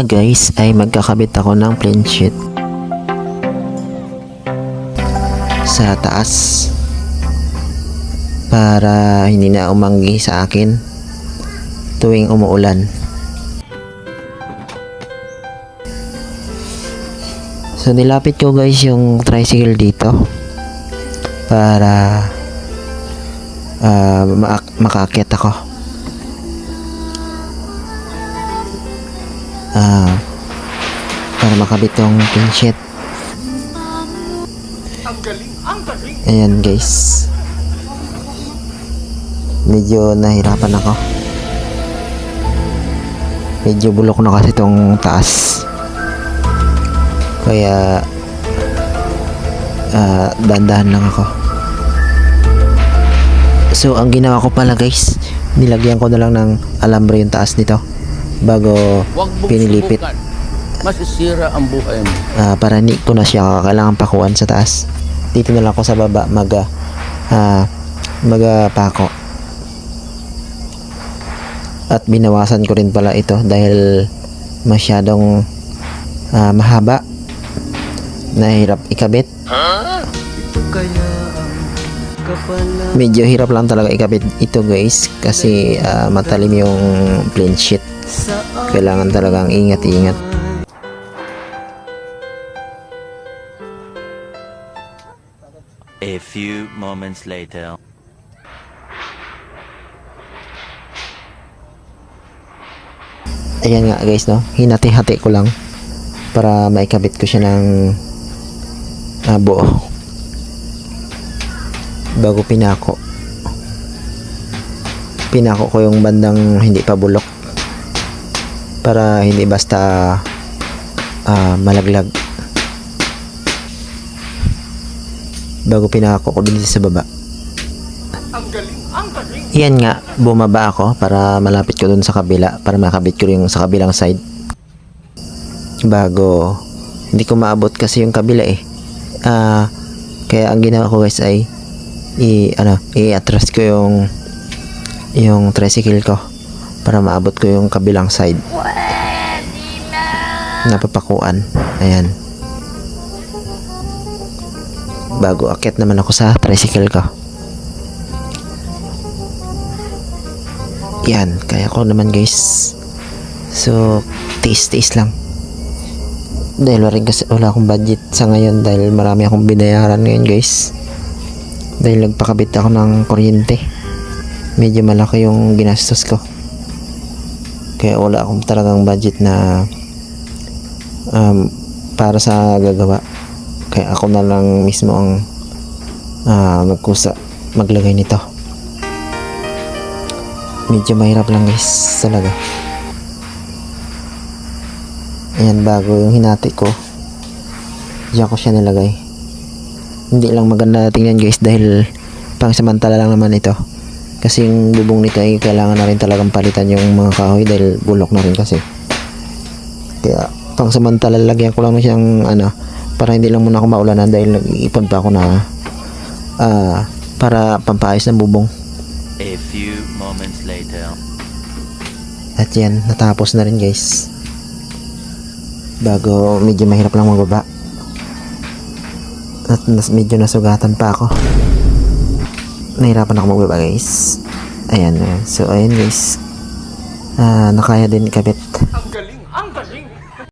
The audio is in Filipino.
Ah guys, ay magkakabit ako ng plain sheet sa taas para hindi na umanggi sa akin tuwing umuulan. So nilapit ko guys yung tricycle dito para ah, maak- makaakyat ako. Ah, para makabit yung pin sheet. Ayan guys. Medyo nahirapan ako. Medyo bulok na kasi itong taas. Kaya ah, dandahan lang ako. So ang ginawa ko pala guys, nilagyan ko na lang ng alambre yung taas nito bago pinilipit subukan. Masisira ang buhay mo. Ah, para hindi ko na siya kailangan pakuan sa taas. Dito na lang ako sa baba mag ah, magpako. At binawasan ko rin pala ito dahil masyadong ah, mahaba. Nahirap ikabit. Ito kaya. Medyo hirap lang talaga ikabit ito guys kasi ah, matalim yung plain sheet. Kailangan talagang ingat-ingat. A few moments later. Ayan nga guys no, hinati-hati ko lang para maikabit ko siya ng ah, buo bago pinako. Pinako ko yung bandang hindi pa bulok. Para hindi basta ah, malaglag. Bago pinako ko dito sa baba. Yan nga, bumaba ako para malapit ko dun sa kabila para makabit ko yung sa kabilang side. Bago hindi ko maabot kasi yung kabila eh. Ah, kaya ang ginawa ko guys ay i ano, i-atras ko yung yung tricycle ko para maabot ko yung kabilang side. Napapakuan. Ayan. Bago akit naman ako sa tricycle ko. Yan, kaya ko naman guys. So, tiis-tiis lang. Dahil wala kasi wala akong budget sa ngayon dahil marami akong binayaran ngayon guys. Dahil nagpakabit ako ng kuryente. Medyo malaki yung ginastos ko. Kaya wala akong talagang budget na um, para sa gagawa. Kaya ako na lang mismo ang ah, magkusa maglagay nito medyo mahirap lang guys talaga ayan bago yung hinati ko diyan ko siya nilagay hindi lang maganda tingnan guys dahil pang samantala lang naman ito kasi yung bubong nito ay kailangan na rin talagang palitan yung mga kahoy dahil bulok na rin kasi kaya pang samantala lagyan ko lang na siyang ano para hindi lang muna ako maulanan dahil nag-iipon pa ako na ah, para pampaayos ng bubong A few moments later. At yan, natapos na rin guys. Bago medyo mahirap lang magbaba. At nas, medyo nasugatan pa ako. Nahirapan ako magbaba guys. Ayan, ayan. so ayan guys. Ah, nakaya din kabit.